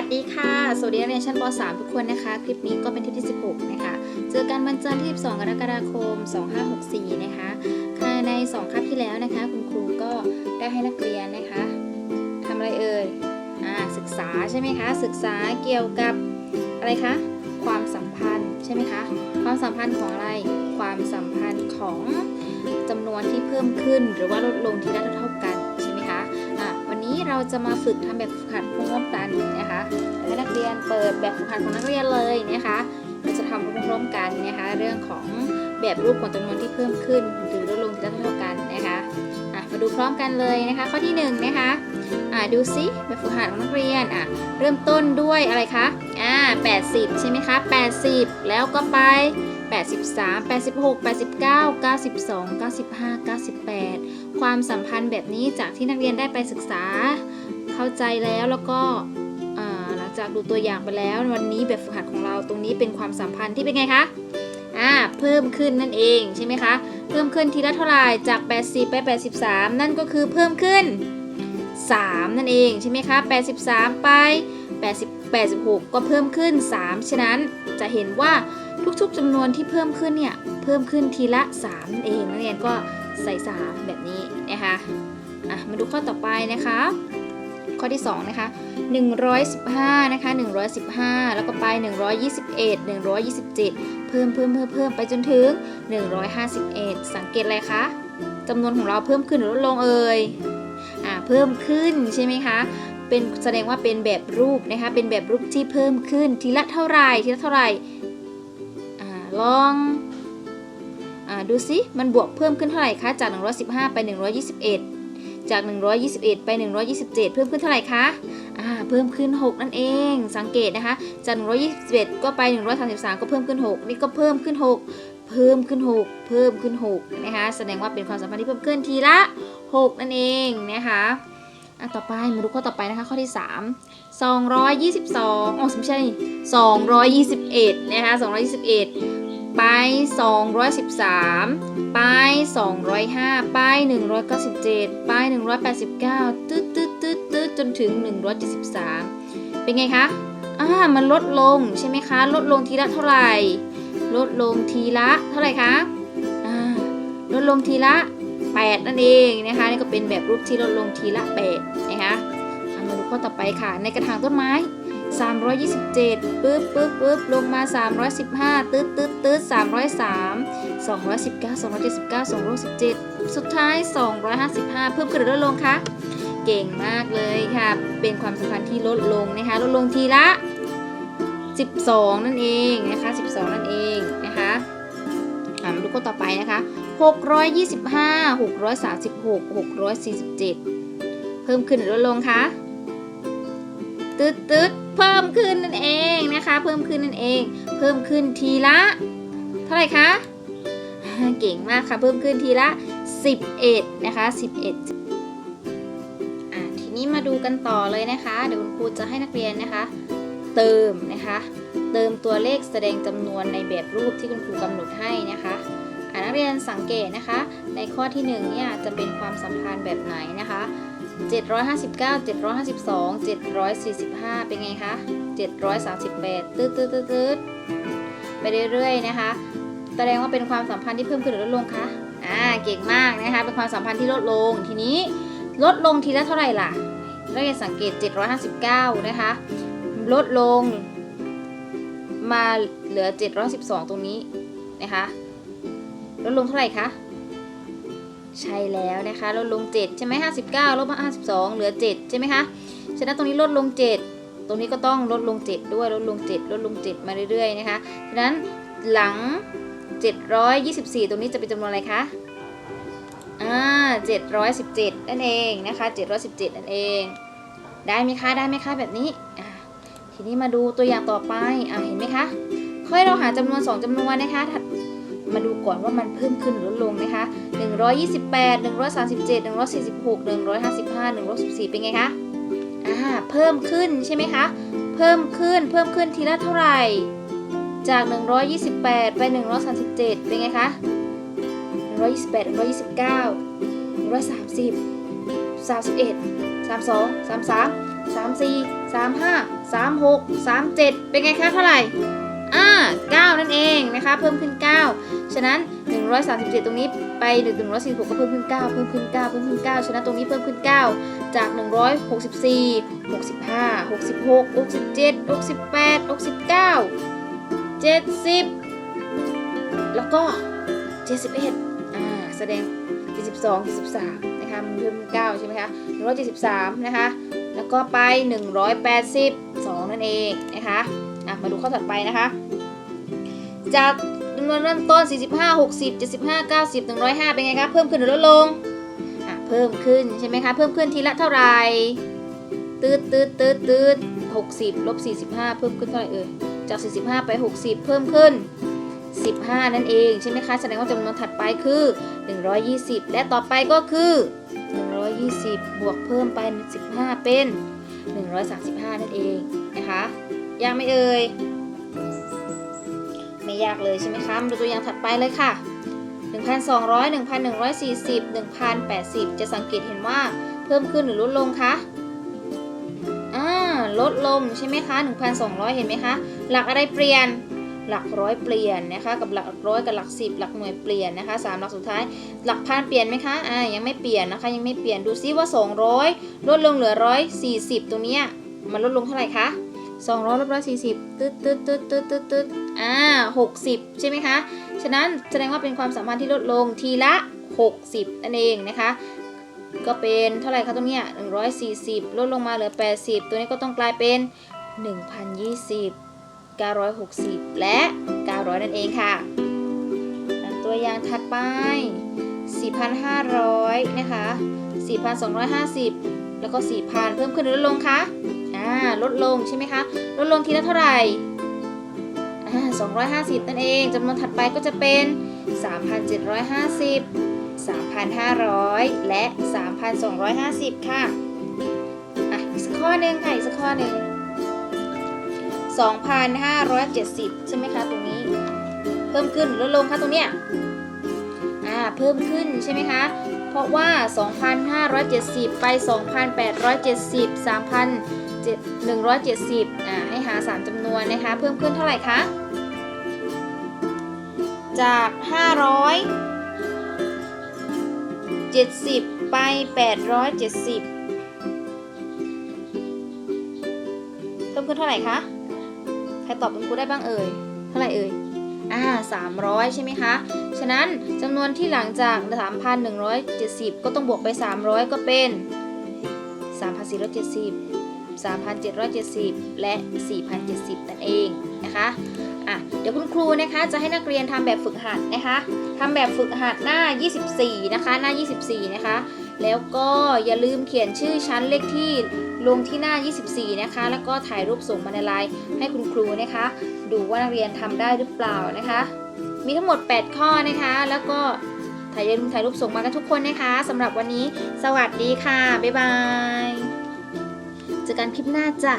วัสดีค่ะสวัสดีนักเรียนชั้นป .3 ทุกคนนะคะ คลิปนี้ก็เป็นที่ที่ 16 นะคะ เจอกันวันจันทร์ที่ 12 กรกฎาคม 2564 นะคะค่ะใน 2คาบที่แล้วนะคะ คุณครูก็ได้ให้นักเรียนนะคะทำอะไรเอ่ยอ่าศึกษาใช่ไหมคะ ศึกษาเกี่ยวกับอะไรคะ ความสัมพันธ์ใช่ไหมคะ ความสัมพันธ์ของอะไร ความสัมพันธ์ของจำนวนที่เพิ่มขึ้นหรือว่าลดลงที่ได้เท่าๆกันใช่ไหมคะอะวันนี้เราจะมาฝึกทำแบบฝึกหัด มกันนะคะให้นักเรียนเปิดแบบฝึกหัดของนักเรียนเลยนะคะเราจะทำพร่วมๆกันนะคะ เรื่องของแบบรูปของจำนวนที่เพิ่มขึ้นหรือลดลงที่เท่ากันนะคะมาดูพร้อมกันเลยนะคะ ข้อที่หนึ่งนะคะะดูซิแบบฝึกหัดของนักเรียนอะเริ่มต้นด้วยอะไรคะอ่า80 ใช่ไหมคะ 80 แล้วก็ไป 83 86 89 92 95 98 ความสัมพันธ์แบบนี้จากที่นักเรียนได้ไปศึกษา เข้าใจแล้วแล้วก็หลังจากดูตัวอย่างไปแล้ว วันนี้แบบฝึกหัดของเราตรงนี้เป็นความสัมพันธ์ที่เป็นไงคะอ่าเพิ่มขึ้นนั่นเองใช่ไหมคะ เพิ่มขึ้นทีละเท่าไหร่จาก 80 ไป 83 นั่นก็คือเพิ่มขึ้น 3 นั่นเองใช่ไหมคะ 83 ไป 80 86 ก็เพิ่มขึ้น 3 ฉะนั้นจะเห็นว่าทุกๆจำนวนที่เพิ่มขึ้นเนี่ยเพิ่มขึ้นทีละ 3 นั่นเองนักเรียนก็ใส่ 3 แบบนี้นะคะอะมาดูข้อต่อไปนะคะ ข้อที่2นะคะ115นะคะ115 แล้วก็ไป 121 127 เพิ่มเพิ่มเพิ่มเพิ่มไปจนถึง 151 สังเกตอะไรคะจำนวนของเราเพิ่มขึ้นหรือลดลงเอ่ยอ่าเพิ่มขึ้นใช่ไหมคะเป็นแสดงว่าเป็นแบบรูปนะคะเป็นแบบรูปที่เพิ่มขึ้นทีละเท่าไหร่ทีละเท่าไหร่อ่าลองอ่าดูสิมันบวกเพิ่มขึ้นเท่าไหร่คะจาก 115 ไป 121 จาก 121 ไป 127 เพิ่มขึ้นเท่าไหร่คะอ่าเพิ่มขึ้น 6 นั่นเอง สังเกตนะคะ จาก 121 ก็ไป 133 ก็เพิ่มขึ้น 6 นี่ก็เพิ่มขึ้น 6 เพิ่มขึ้น 6 เพิ่มขึ้น6นะคะ แสดงว่าเป็นความสัมพันธ์ที่เพิ่มขึ้นทีละ 6 นั่นเองนะคะอะต่อไปมาดูข้อต่อไปนะคะข้อที่ 3 222อ๋อไม่ใช่221 นะคะ221 ไป 213 ไป 205 ไป 197 ไป 189 ตึ๊ดตึ๊ดตึ๊ดตึ๊ดจนถึง 173 เป็นไงคะ อ่า มันลดลงใช่ไหมคะ ลดลงทีละเท่าไหร่ ลดลงทีละเท่าไหร่คะ อ่า ลดลงทีละ 8 นั่นเองนะคะ นี่ก็เป็นแบบรูปที่ลดลงทีละ 8 นะคะอะมาดูข้อต่อไปค่ะ ในกระถางต้นไม้ 327ปึ๊บปึ๊บปึ๊บลงมา 315ตึ๊ดตึ๊ดตึ๊ด303 219 279 217สุดท้าย 255 เพิ่มขึ้นหรือลดลงคะ เก่งมากเลยค่ะ เป็นความสัมพันธ์ที่ลดลงนะคะ ลดลงทีละ 12 นั่นเองนะคะ 12 นั่นเองนะคะมาดูข้อต่อไปนะคะ 625 636 647 เพิ่มขึ้นหรือลดลงคะตึ๊ดตึ๊ด เพิ่มขึ้นนั่นเองนะคะ เพิ่มขึ้นนั่นเอง เพิ่มขึ้นทีละ เท่าไหร่คะเก่งมากค่ะ เพิ่มขึ้นทีละ 11 นะคะ 11อะทีนี้มาดูกันต่อเลยนะคะ เดี๋ยวคุณครูจะให้นักเรียนนะคะ เติมนะคะ เติมตัวเลขแสดงจำนวนในแบบรูปที่คุณครูกำหนดให้นะคะอะนักเรียนสังเกตนะคะ ในข้อที่หนึ่งเนี่ยจะเป็นความสัมพันธ์แบบไหนนะคะ 759 752 745 เป็นไงคะ 738 ตืดตืดตืดตืดไปเรื่อยๆนะคะ แสดงว่าเป็นความสัมพันธ์ที่เพิ่มขึ้นหรือลดลงคะ อ่า เก่งมากนะคะ เป็นความสัมพันธ์ที่ลดลง ทีนี้ลดลงทีละเท่าไหร่ล่ะเราจะสังเกต 759 นะคะ ลดลง มาเหลือ 712 ตรงนี้นะคะ ลดลงเท่าไหร่คะ ใช่แล้วนะคะลดลง 7 ใช่ไหม59ลบมา 52 เหลือ 7 ใช่ไหมคะฉะนั้นตรงนี้ลดลง 7 ตรงนี้ก็ต้องลดลง 7 ด้วยลดลง 7 ลดลง 7 มาเรื่อยๆนะคะฉะนั้นหลัง 724 ตรงนี้จะเป็นจำนวนอะไรคะอ่า717 นั่นเองนะคะ 717 นั่นเองได้ไหมคะได้ไหมคะแบบนี้อ่าทีนี้มาดูตัวอย่างต่อไปอ่าเห็นไหมคะค่อยเราหาจำนวน 2จำนวนนะคะถัด มาดูก่อนว่ามันเพิ่มขึ้นหรือลดลงนะคะ 128 137 146 155 114เป็นไงคะ อ่า เพิ่มขึ้นใช่ไหมคะ เพิ่มขึ้น เพิ่มขึ้นทีละเท่าไหร่ จาก 128 ไป 137 เป็นไงคะ 128 129 130 31 32 33 34 35 36 37 เป็นไงคะเท่าไหร่ อ่า9นั่นเองนะคะเพิ่มขึ้น 9 ฉะนั้น 137 ตรงนี้ไป146ก็เพิ่มขึ้น 9 เพิ่มขึ้น 9 เพิ่มขึ้น 9 ฉะนั้นตรงนี้เพิ่มขึ้น 9 จาก 164 65 66 67 68 69 70 แล้วก็ 71อ่าแสดง 72 73นะคะมันเพิ่มเป็น9ใช่ไหมคะ173 นะคะ แล้วก็ไป 182 นั่นเองนะคะ อะมาดูข้อถัดไปนะคะ จากจำนวนเริ่มต้น 45 60 75 90 105 เป็นไงคะ เพิ่มขึ้นหรือลดลง อะ เพิ่มขึ้นใช่ไหมคะ เพิ่มขึ้นทีละเท่าไหร่ตืดตืดตืดตืด60ลบ45 เพิ่มขึ้นเท่าไหร่เอ่ย จาก 45 ไป 60 เพิ่มขึ้น 15 นั่นเองใช่ไหมคะ แสดงว่าจำนวนถัดไปคือ 120 และต่อไปก็คือ 120 บวกเพิ่มไป 15 เป็น 135 นั่นเองนะคะ ยากไหมเอ่ย ไม่ยากเลยใช่ไหมคะ มาดูตัวอย่างถัดไปเลยค่ะ 1,200 1,140 1,080 จะสังเกตเห็นว่าเพิ่มขึ้นหรือลดลงคะอ่าลดลงใช่ไหมคะ 1,200 เห็นไหมคะ หลักอะไรเปลี่ยน หลักร้อยเปลี่ยนนะคะ กับหลักร้อยกับหลักสิบหลักหน่วยเปลี่ยนนะคะสามหลักสุดท้าย หลักพันเปลี่ยนไหมคะ อ่า ยังไม่เปลี่ยนนะคะ ยังไม่เปลี่ยน ดูซิว่า 200 ลดลงเหลือ 140 ตรงเนี้ยมันลดลงเท่าไหร่คะ 200ลบ140ตึ๊ดตึ๊ดตึ๊ดตึ๊ดตึ๊ดตึ๊ดอ่า60ใช่ไหมคะ ฉะนั้นแสดงว่าเป็นความสัมพันธ์ที่ลดลงทีละ 60 นั่นเองนะคะ ก็เป็นเท่าไหร่คะตรงเนี้ย140 ลดลงมาเหลือ 80 ตัวนี้ก็ต้องกลายเป็น 1,020 960 และ 900 นั่นเองค่ะอะตัวอย่างถัดไป 4,500 นะคะ 4,250 แล้วก็ 4,000 เพิ่มขึ้นหรือลดลงคะ อ่าลดลงใช่ไหมคะ ลดลงทีละเท่าไหร่อ่า250 นั่นเองจำนวนถัดไปก็จะเป็น 3,750 3,500 และ 3,250 ค่ะ อะ อีกสักข้อหนึ่งค่ะ อีกสักข้อหนึ่ง2,570 ใช่ไหมคะตรงนี้ เพิ่มขึ้นหรือลดลงคะตรงเนี้ย อ่า เพิ่มขึ้นใช่ไหมคะ เพราะว่า 2,570 ไป 2,870 170อ่าให้หา 3จำนวนนะคะ เพิ่มขึ้นเท่าไหร่คะ จาก 500 70 ไป 870 เพิ่มขึ้นเท่าไหร่คะ ใครตอบคุณครูได้บ้างเอ่ย เท่าไหร่เอ่ยอ่า300 ใช่ไหมคะ ฉะนั้นจำนวนที่หลังจาก 3,170 ก็ต้องบวกไป 300 ก็เป็น 3,470 3,770 และ 4,070 นั่นเองนะคะอะเดี๋ยวคุณครูนะคะจะให้นักเรียนทำแบบฝึกหัดนะคะทำแบบฝึกหัดหน้า 24 นะคะ หน้า 24 นะคะ แล้วก็อย่าลืมเขียนชื่อชั้นเลขที่ลงที่หน้า 24 นะคะ แล้วก็ถ่ายรูปส่งมาในไลน์ให้คุณครูนะคะ ดูว่านักเรียนทำได้หรือเปล่านะคะ มีทั้งหมด 8 ข้อนะคะ แล้วก็ถ่ายอย่าลืมถ่ายรูปส่งมากันทุกคนนะคะสำหรับวันนี้ สวัสดีค่ะ บ๊ายบาย เจอกันคลิปหน้าจ้ะ